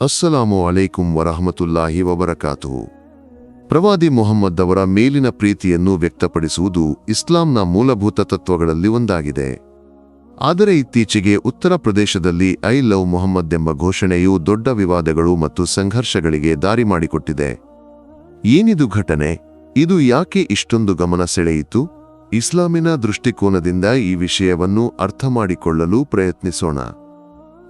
ಅಸ್ಸಲಾಮು ಅಲೈಕುಂ ವರಹಮತುಲ್ಲಾಹಿ ವಬರಕಾತು ಪ್ರವಾದಿ ಮೊಹಮ್ಮದ್ ಅವರ ಮೇಲಿನ ಪ್ರೀತಿಯನ್ನು ವ್ಯಕ್ತಪಡಿಸುವುದು ಇಸ್ಲಾಂನ ಮೂಲಭೂತ ತತ್ವಗಳಲ್ಲಿ ಒಂದಾಗಿದೆ. ಆದರೆ ಇತ್ತೀಚೆಗೆ ಉತ್ತರ ಪ್ರದೇಶದಲ್ಲಿ ಐ ಲವ್ ಮೊಹಮ್ಮದ್ ಎಂಬ ಘೋಷಣೆಯು ದೊಡ್ಡ ವಿವಾದಗಳು ಮತ್ತು ಸಂಘರ್ಷಗಳಿಗೆ ದಾರಿ ಮಾಡಿಕೊಟ್ಟಿದೆ. ಏನಿದು ಘಟನೆ? ಇದು ಯಾಕೆ ಇಷ್ಟೊಂದು ಗಮನ ಸೆಳೆಯಿತು? ಇಸ್ಲಾಮಿನ ದೃಷ್ಟಿಕೋನದಿಂದ ಈ ವಿಷಯವನ್ನು ಅರ್ಥಮಾಡಿಕೊಳ್ಳಲು ಪ್ರಯತ್ನಿಸೋಣ.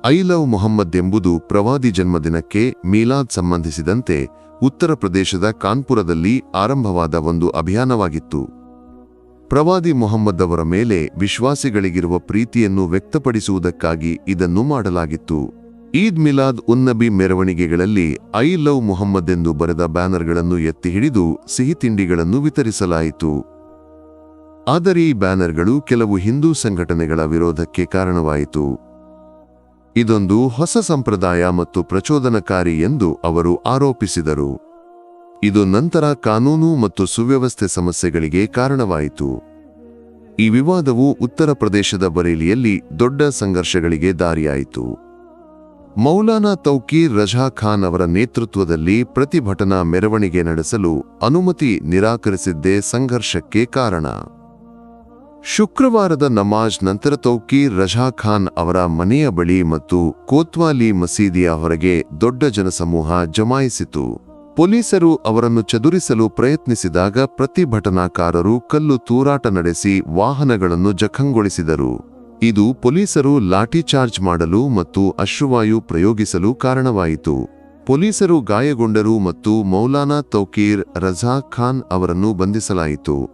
ಐ ಲವ್ ಮೊಹಮ್ಮದ್ ಎಂಬುದು ಪ್ರವಾದಿ ಜನ್ಮದಿನಕ್ಕೆ ಮೀಲಾದ್ ಸಂಬಂಧಿಸಿದಂತೆ ಉತ್ತರ ಪ್ರದೇಶದ ಕಾನ್ಪುರದಲ್ಲಿ ಆರಂಭವಾದ ಒಂದು ಅಭಿಯಾನವಾಗಿತ್ತು. ಪ್ರವಾದಿ ಮೊಹಮ್ಮದ್ ಅವರ ಮೇಲೆ ವಿಶ್ವಾಸಿಗಳಿಗಿರುವ ಪ್ರೀತಿಯನ್ನು ವ್ಯಕ್ತಪಡಿಸುವುದಕ್ಕಾಗಿ ಇದನ್ನು ಮಾಡಲಾಗಿತ್ತು. ಈದ್ ಮಿಲಾದ್ ಉನ್ನಬಿ ಮೆರವಣಿಗೆಗಳಲ್ಲಿ ಐ ಲವ್ ಮೊಹಮ್ಮದ್ ಎಂದು ಬರೆದ ಬ್ಯಾನರ್ಗಳನ್ನು ಎತ್ತಿ ಹಿಡಿದು ಸಿಹಿ ತಿಂಡಿಗಳನ್ನು ವಿತರಿಸಲಾಯಿತು. ಆದರೆ ಈ ಬ್ಯಾನರ್ಗಳು ಕೆಲವು ಹಿಂದೂ ಸಂಘಟನೆಗಳ ವಿರೋಧಕ್ಕೆ ಕಾರಣವಾಯಿತು. ಇದೊಂದು ಹೊಸ ಸಂಪ್ರದಾಯ ಮತ್ತು ಪ್ರಚೋದನಕಾರಿ ಎಂದು ಅವರು ಆರೋಪಿಸಿದರು. ಇದು ನಂತರ ಕಾನೂನು ಮತ್ತು ಸುವ್ಯವಸ್ಥೆ ಸಮಸ್ಯೆಗಳಿಗೆ ಕಾರಣವಾಯಿತು. ಈ ವಿವಾದವು ಉತ್ತರ ಪ್ರದೇಶದ ಬರೇಲಿಯಲ್ಲಿ ದೊಡ್ಡ ಸಂಘರ್ಷಗಳಿಗೆ ದಾರಿಯಾಯಿತು. ಮೌಲಾನಾ ತೌಕೀರ್ ರಜಾ ಖಾನ್ ಅವರ ನೇತೃತ್ವದಲ್ಲಿ ಪ್ರತಿಭಟನಾ ಮೆರವಣಿಗೆ ನಡೆಸಲು ಅನುಮತಿ ನಿರಾಕರಿಸಿದ್ದೇ ಸಂಘರ್ಷಕ್ಕೆ ಕಾರಣ. ಶುಕ್ರವಾರದ ನಮಾಜ್ ನಂತರ ತೌಕಿ ರಜಾ ಖಾನ್ ಅವರ ಮನೆಯ ಬಳಿ ಮತ್ತು ಕೋತ್ವಾಲಿ ಮಸೀದಿಯ ಹೊರಗೆ ದೊಡ್ಡ ಜನಸಮೂಹ ಜಮಾಯಿಸಿತು. ಪೊಲೀಸರು ಅವರನ್ನು ಚದುರಿಸಲು ಪ್ರಯತ್ನಿಸಿದಾಗ ಪ್ರತಿಭಟನಾಕಾರರು ಕಲ್ಲು ತೂರಾಟ ನಡೆಸಿ ವಾಹನಗಳನ್ನು ಜಖಂಗೊಳಿಸಿದರು. ಇದು ಪೊಲೀಸರು ಲಾಠಿಚಾರ್ಜ್ ಮಾಡಲು ಮತ್ತು ಅಶ್ರುವಾಯು ಪ್ರಯೋಗಿಸಲು ಕಾರಣವಾಯಿತು. ಪೊಲೀಸರು ಗಾಯಗೊಂಡರು ಮತ್ತು ಮೌಲಾನಾ ತೌಕೀರ್ ರಜಾ ಖಾನ್ ಅವರನ್ನು ಬಂಧಿಸಲಾಯಿತು.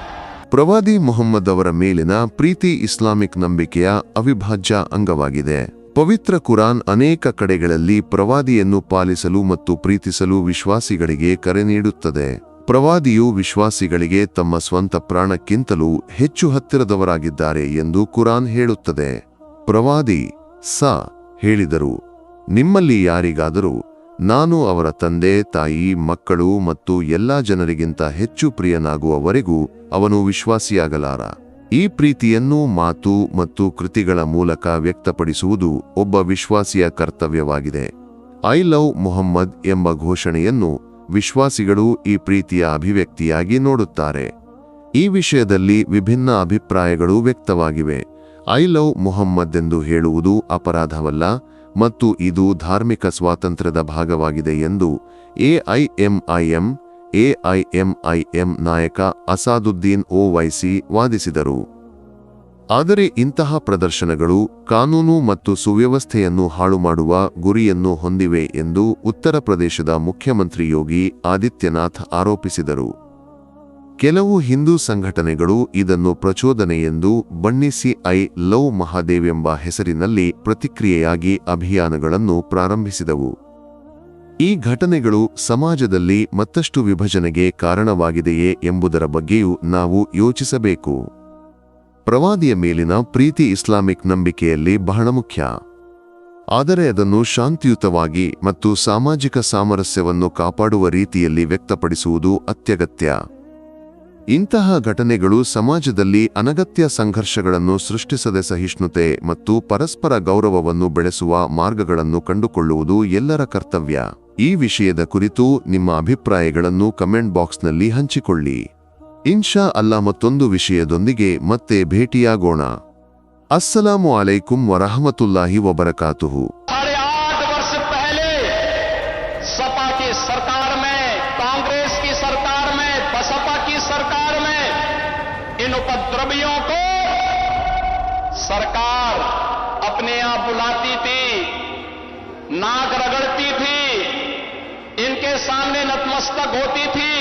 ಪ್ರವಾದಿ ಮೊಹಮ್ಮದ್ ಅವರ ಮೇಲಿನ ಪ್ರೀತಿ ಇಸ್ಲಾಮಿಕ್ ನಂಬಿಕೆಯ ಅವಿಭಾಜ್ಯ ಅಂಗವಾಗಿದೆ. ಪವಿತ್ರ ಕುರಾನ್ ಅನೇಕ ಕಡೆಗಳಲ್ಲಿ ಪ್ರವಾದಿಯನ್ನು ಪಾಲಿಸಲು ಮತ್ತು ಪ್ರೀತಿಸಲು ವಿಶ್ವಾಸಿಗಳಿಗೆ ಕರೆ ನೀಡುತ್ತದೆ. ಪ್ರವಾದಿಯು ವಿಶ್ವಾಸಿಗಳಿಗೆ ತಮ್ಮ ಸ್ವಂತ ಪ್ರಾಣಕ್ಕಿಂತಲೂ ಹೆಚ್ಚು ಹತ್ತಿರದವರಾಗಿದ್ದಾರೆ ಎಂದು ಕುರಾನ್ ಹೇಳುತ್ತದೆ. ಪ್ರವಾದಿ, ಸ, ಹೇಳಿದರು. ನಿಮ್ಮಲ್ಲಿ ಯಾರಿಗಾದರೂ ನಾನು ಅವರ ತಂದೆ, ತಾಯಿ, ಮಕ್ಕಳು ಮತ್ತು ಎಲ್ಲಾ ಜನರಿಗಿಂತ ಹೆಚ್ಚು ಪ್ರಿಯನಾಗುವವರೆಗೂ ಅವನು ವಿಶ್ವಾಸಿಯಾಗಲಾರ. ಈ ಪ್ರೀತಿಯನ್ನು ಮಾತು ಮತ್ತು ಕೃತಿಗಳ ಮೂಲಕ ವ್ಯಕ್ತಪಡಿಸುವುದು ಒಬ್ಬ ವಿಶ್ವಾಸಿಯ ಕರ್ತವ್ಯವಾಗಿದೆ. ಐ ಲವ್ ಮೊಹಮ್ಮದ್ ಎಂಬ ಘೋಷಣೆಯನ್ನು ವಿಶ್ವಾಸಿಗಳು ಈ ಪ್ರೀತಿಯ ಅಭಿವ್ಯಕ್ತಿಯಾಗಿ ನೋಡುತ್ತಾರೆ. ಈ ವಿಷಯದಲ್ಲಿ ವಿಭಿನ್ನ ಅಭಿಪ್ರಾಯಗಳು ವ್ಯಕ್ತವಾಗಿವೆ. ಐ ಲವ್ ಮೊಹಮ್ಮದ್ ಎಂದು ಹೇಳುವುದು ಅಪರಾಧವಲ್ಲ. ಮತ್ತು ಇದು ಧಾರ್ಮಿಕ ಸ್ವಾತಂತ್ರ್ಯದ ಭಾಗವಾಗಿದೆ ಎಂದು ಎಐಎಂಐಎಂ ಎಐಎಂಐಎಂ ನಾಯಕ ಅಸಾದುದ್ದೀನ್ ಓವೈಸಿ ವಾದಿಸಿದರು. ಆದರೆ ಇಂತಹ ಪ್ರದರ್ಶನಗಳು ಕಾನೂನು ಮತ್ತು ಸುವ್ಯವಸ್ಥೆಯನ್ನು ಹಾಳು ಮಾಡುವ ಗುರಿಯನ್ನು ಹೊಂದಿವೆ ಎಂದು ಉತ್ತರ ಪ್ರದೇಶದ ಮುಖ್ಯಮಂತ್ರಿ ಯೋಗಿ ಆದಿತ್ಯನಾಥ್ ಆರೋಪಿಸಿದರು. ಕೆಲವು ಹಿಂದೂ ಸಂಘಟನೆಗಳು ಇದನ್ನು ಪ್ರಚೋದನೆ ಎಂದು ಬಣ್ಣಿಸಿ ಐ ಲವ್ ಮಹಾದೇವ್ ಎಂಬ ಹೆಸರಿನಲ್ಲಿ ಪ್ರತಿಕ್ರಿಯೆಯಾಗಿ ಅಭಿಯಾನಗಳನ್ನು ಪ್ರಾರಂಭಿಸಿದವು. ಈ ಘಟನೆಗಳು ಸಮಾಜದಲ್ಲಿ ಮತ್ತಷ್ಟು ವಿಭಜನೆಗೆ ಕಾರಣವಾಗಿದೆಯೇ ಎಂಬುದರ ಬಗ್ಗೆಯೂ ನಾವು ಯೋಚಿಸಬೇಕು. ಪ್ರವಾದಿಯ ಮೇಲಿನ ಪ್ರೀತಿ ಇಸ್ಲಾಮಿಕ್ ನಂಬಿಕೆಯಲ್ಲಿ ಬಹಳ ಮುಖ್ಯ. ಆದರೆ ಅದನ್ನು ಶಾಂತಿಯುತವಾಗಿ ಮತ್ತು ಸಾಮಾಜಿಕ ಸಾಮರಸ್ಯವನ್ನು ಕಾಪಾಡುವ ರೀತಿಯಲ್ಲಿ ವ್ಯಕ್ತಪಡಿಸುವುದು ಅತ್ಯಗತ್ಯ. ಇಂತಹ ಘಟನೆಗಳು ಸಮಾಜದಲ್ಲಿ ಅನಗತ್ಯ ಸಂಘರ್ಷಗಳನ್ನು ಸೃಷ್ಟಿಸದೆ ಸಹಿಷ್ಣುತೆ ಮತ್ತು ಪರಸ್ಪರ ಗೌರವವನ್ನು ಬೆಳೆಸುವ ಮಾರ್ಗಗಳನ್ನು ಕಂಡುಕೊಳ್ಳುವುದು ಎಲ್ಲರ ಕರ್ತವ್ಯ. ಈ ವಿಷಯದ ಕುರಿತು ನಿಮ್ಮ ಅಭಿಪ್ರಾಯಗಳನ್ನು ಕಮೆಂಟ್ ಬಾಕ್ಸ್ನಲ್ಲಿ ಹಂಚಿಕೊಳ್ಳಿ. ಇನ್ಶಾ ಅಲ್ಲ ಮತ್ತೊಂದು ವಿಷಯದೊಂದಿಗೆ ಮತ್ತೆ ಭೇಟಿಯಾಗೋಣ. ಅಸ್ಸಲಾಮು ಅಲೈಕುಂ ವರಹಮತುಲ್ಲಾಹಿ ವಬರಕಾತುಹು. उपद्रवियों को सरकार अपने आप बुलाती थी, नाक रगड़ती थी, इनके सामने नतमस्तक होती थी,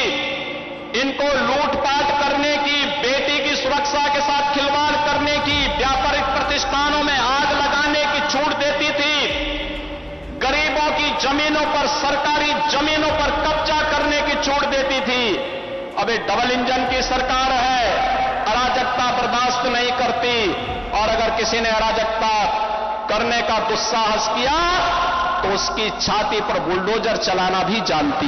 इनको लूटपाट करने की, बेटी की सुरक्षा के साथ खिलवाड़ करने की, व्यापारिक प्रतिष्ठानों में आग लगाने की छूट देती थी। गरीबों की जमीनों पर, सरकारी जमीनों पर कब्जा करने की छूट देती थी। अब डबल इंजन की सरकार है अराजकता बर्दाश्त नहीं करती और अगर किसी ने अराजकता करने का दुस्साहस किया तो उसकी छाती पर बुलडोजर चलाना भी जानती